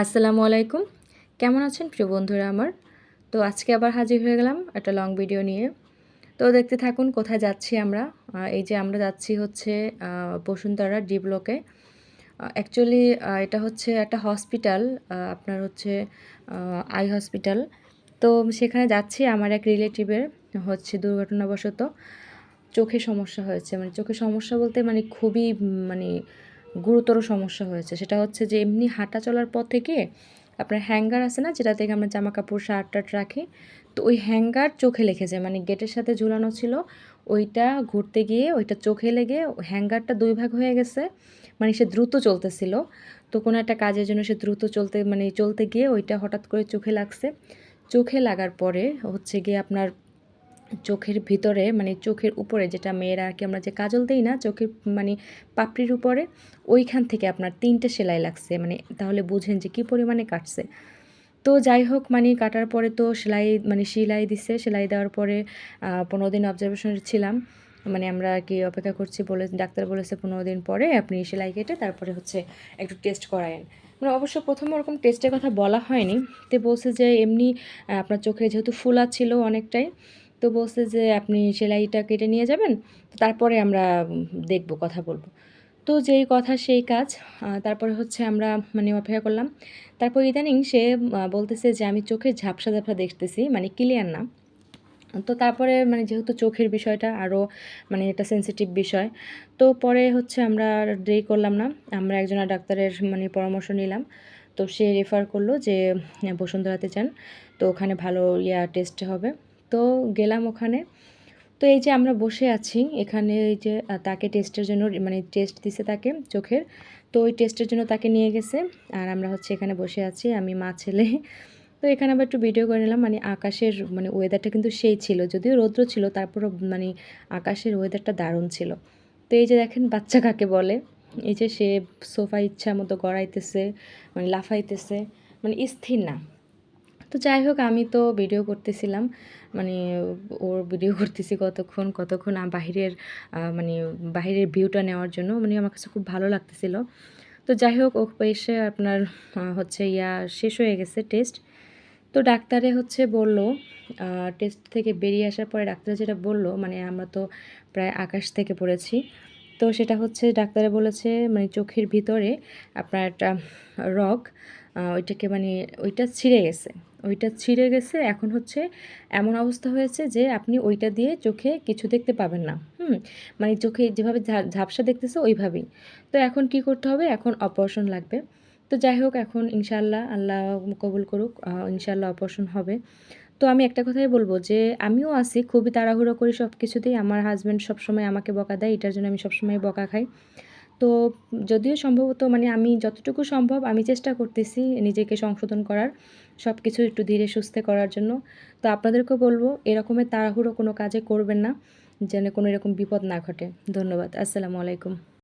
আসসালামু আলাইকুম। কেমন আছেন প্রিয় বন্ধুরা আমার? তো আজকে আবার হাজির হয়ে গেলাম একটা লং ভিডিও নিয়ে। তো দেখতে থাকুন কোথায় যাচ্ছি আমরা। এই যে আমরা যাচ্ছি হচ্ছে বসুন্ধরা ডি ব্লকে। অ্যাকচুয়ালি এটা হচ্ছে একটা হসপিটাল আপনার হচ্ছে আই হসপিটাল তো সেখানে যাচ্ছি আমার এক রিলেটিভের হচ্ছে দুর্ঘটনাবশত। চোখে সমস্যা হয়েছে। মানে চোখে সমস্যা বলতে মানে খুবই মানে গুরুতর সমস্যা হয়েছে। সেটা হচ্ছে যে, এমনি হাঁটা চলার পর থেকে আপনার হ্যাঙ্গার আছে না, যেটা থেকে আমরা জামা কাপড় শার্ট টার্ট রাখি, তো ওই হ্যাঙ্গার চোখে লেগেছে মানে গেটের সাথে ঝুলানো ছিল, ওইটা ঘুরতে গিয়ে ওইটা চোখে লেগে হ্যাঙ্গারটা দুই ভাগ হয়ে গেছে। মানে সে দ্রুত চলতেছিল। তো কোনো একটা কাজের জন্য সে দ্রুত চলতে মানে চলতে গিয়ে ওইটা হঠাৎ করে চোখে লাগছে। চোখে লাগার পরে হচ্ছে গিয়ে আপনার চোখের ভিতরে মানে চোখের উপরে যেটা মেয়েরা আর কি আমরা যে কাজল দিই না, চোখের মানে পাপড়ির উপরে, ওইখান থেকে আপনার তিনটে সেলাই লাগছে। মানে তাহলে বুঝেন যে কী পরিমাণে কাটছে। তো যাই হোক মানে কাটার পরে তো সেলাই মানে সেলাই দিছে। সেলাই দেওয়ার পরে পনেরো দিন অবজারভেশনে ছিলাম। মানে আমরা আর কি অপেক্ষা করছি, বলে, ডাক্তার বলেছে পনেরো দিন পরে আপনি সেলাই কেটে তারপরে হচ্ছে একটু টেস্ট করায়েন। মানে অবশ্য প্রথম ওরকম টেস্টের কথা বলা হয়নি। তো বলছে যে এমনি আপনার চোখে যেহেতু ফুলা ছিল অনেকটাই তো বলছে যে, আপনি সেলাইটা কেটে নিয়ে যাবেন তারপরে আমরা দেখব, কথা বলব। তো যেই কথা, সেই কাজ। তারপরে হচ্ছে আমরা মানে অপেক্ষা করলাম। তারপর ইদানিং সে বলতেছে যে, আমি চোখে ঝাপসা ঝাপসা দেখতেছি মানে ক্লিয়ার না। তো তারপরে মানে যেহেতু চোখের বিষয়টা আরও মানে এটা সেন্সিটিভ বিষয়, তো পরে হচ্ছে আমরা দেরি করলাম না। আমরা একজন ডাক্তারের মানে পরামর্শ নিলাম। তো সে রেফার করল যে, বসুন্ধরাতে যান, তো ওখানে ভালো ইয়া টেস্ট হবে। তো গেলাম ওখানে। তো এই যে আমরা বসে আছি, এখানে এই যে তাকে টেস্টের জন্য মানে টেস্ট দিছে তাকে চোখের। তো ওই টেস্টের জন্য তাকে নিয়ে গেছে। আর আমরা হচ্ছে এখানে বসে আছি, আমি, মা, ছেলে। তো এখানে আবার একটু ভিডিও করে নিলাম মানে আকাশের মানে ওয়েদারটা কিন্তু সেই ছিল, যদিও রৌদ্র ছিল, তারপরও মানে আকাশের ওয়েদারটা দারুণ ছিল। তো এই যে দেখেন, বাচ্চা কাকে বলে? এই যে সে সোফা ইচ্ছা মতো গড়াইতেছে মানে লাফাইতেছে মানে স্থির না। তো যাই হোক, আমি তো ভিডিও করতেছিলাম। মানে ওর ভিডিও করতেছি কতক্ষণ কতক্ষণ বাহিরের মানে বাহিরের ভিউটা নেওয়ার জন্য। মানে আমার কাছে খুব ভালো লাগতেছিল। তো যাই হোক, ও এসে আপনার হচ্ছে ইয়া শেষ হয়ে গেছে টেস্ট তো ডাক্তারে হচ্ছে বলল টেস্ট থেকে বেরিয়ে আসার পরে ডাক্তার যেটা বলল মানে আমরা তো প্রায় আকাশ থেকে পড়েছি। তো সেটা হচ্ছে ডাক্তারে বলেছে মানে চোখের ভিতরে আপনার একটা রক ওইটাকে মানে ওইটা ছিঁড়ে গেছে। ওইটা ছিঁড়ে গেছে। এখন হচ্ছে এমন অবস্থা হয়েছে যে আপনি ওইটা দিয়ে চোখে কিছু দেখতে পাবেন না। হুম? মানে চোখে যেভাবে ঝাপসা দেখতেছে ওইভাবেই। তো এখন কি করতে হবে? এখন অপারেশন লাগবে। তো যাই হোক, এখন ইনশাল্লাহ আল্লাহ কবুল করুক ইনশাল্লাহ অপারেশন হবে। তো আমি একটা কথাই বলব যে, আমিও আসি খুবই তাড়াহুড়ো করি সব কিছুতেই আমার হাজব্যান্ড সবসময় আমাকে বকা দেয়, এটার জন্য আমি সবসময় বকা খাই। তো যদিও সম্ভবত মানে আমি যতটুকু সম্ভব আমি চেষ্টা করতেছি নিজেকে সংশোধন করার সব কিছু একটু ধীরে সুস্থে করার জন্য। তো আপনাদেরকেও বলব, এরকমের তাড়াহুড়ো কোনো কাজে করবেন না, যেন কোনো এরকম বিপদ না ঘটে। ধন্যবাদ। আসসালামু আলাইকুম।